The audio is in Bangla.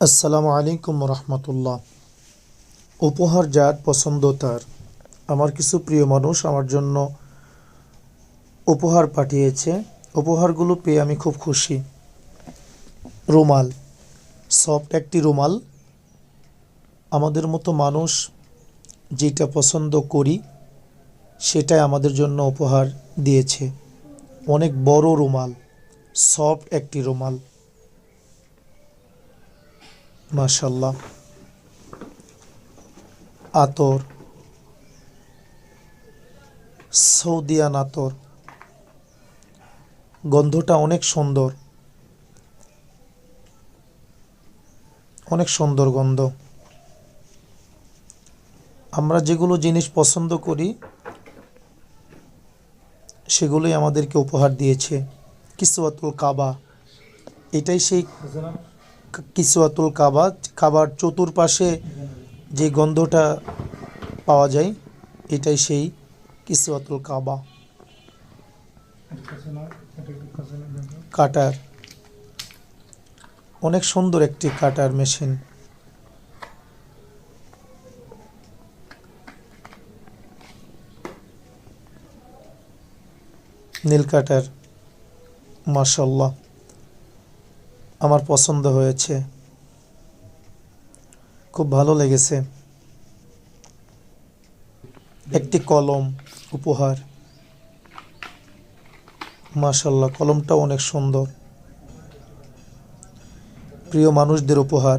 আসসালামু আলাইকুম রহমতুল্লাহ। উপহার যার পছন্দ তার। আমার কিছু প্রিয় মানুষ আমার জন্য উপহার পাঠিয়েছে। উপহারগুলো পেয়ে আমি খুব খুশি। রুমাল। সফট একটি রুমাল। আমাদের মতো মানুষ যেটা পছন্দ করি, সেটাই আমাদের জন্য উপহার দিয়েছে। অনেক বড় রুমাল, সফট একটি রুমাল। মাশাল্লাহ আতর। সৌদিয়ান আতর। গন্ধটা অনেক সুন্দর। অনেক সুন্দর গন্ধ। আমরা যেগুলো জিনিস পছন্দ করি, সেগুলোই আমাদেরকে উপহার দিয়েছে। কিসওয়াতুল কাবা। এটাই সেই কিসওয়াতুল কাবা কাবার চতুর্পাশে যে গন্ধটা পাওয়া যায়, এটাই সেই কিসওয়াতুল কাবা। কাটার। অনেক সুন্দর একটি কাটার মেশিন। নীল কাটার মাশাল্লাহ আমার পছন্দ হয়েছে। খুব ভালো লেগেছে। একটি কলম, উপহার। মাশাল্লাহ কলমটাও অনেক সুন্দর। প্রিয় মানুষদের উপহার।